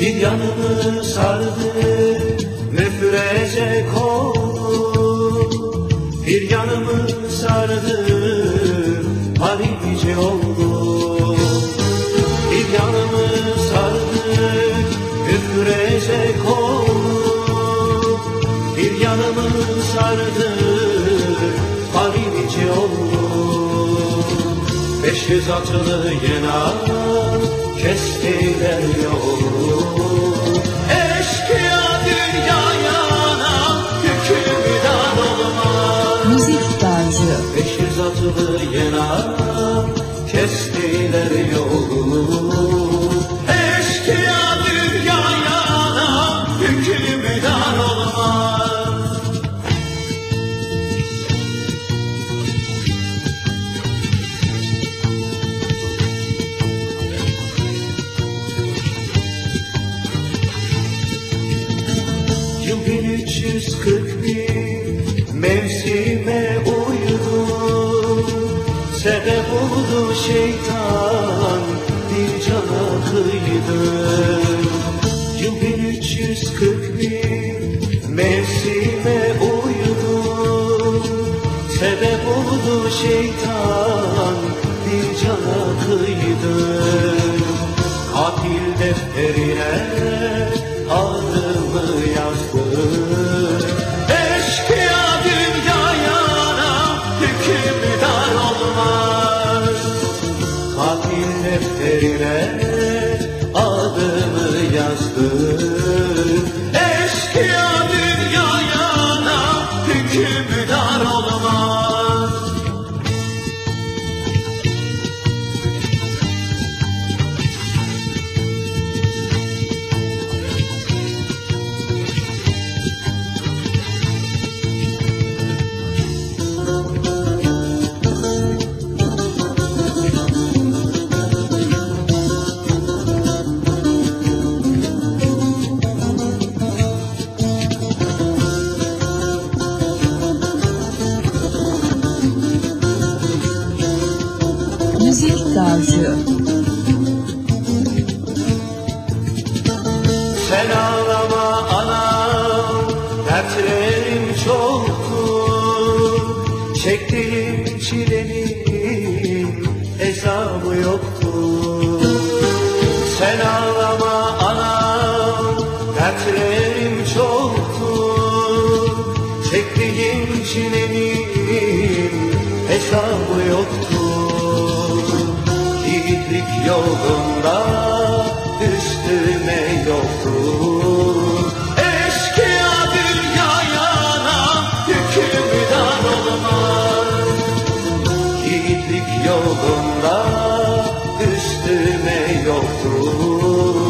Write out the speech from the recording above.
bir yanımı sardı Müfrecek oldu bir yanımı sardı Halice oldu. Bir yanımı sardı Müfrecek oldu bir yanımı sardı Halice oldu. Beş yüz atılı yenar Kestiler yolu Eşkıya dünyaya Hükümdar olmaz Müzik tarzı, Beş yüz atılı yena Kestiler yolu 1341 mevsime uydu Sebep oldu şeytan bir cana kıydı Yıl 1341 mevsime uydu Sebep oldu şeytan bir cana kıydı Katil defterine defterine adımı yazdı Eşkıya Çektiğim çilenin hesabı yoktur. Sen ağlama anam, dertlerim çoktur. Çektiğim çilenin hesabı yoktur. Yiğitlik yolunda üstüme olduğunda üstüme yoktur.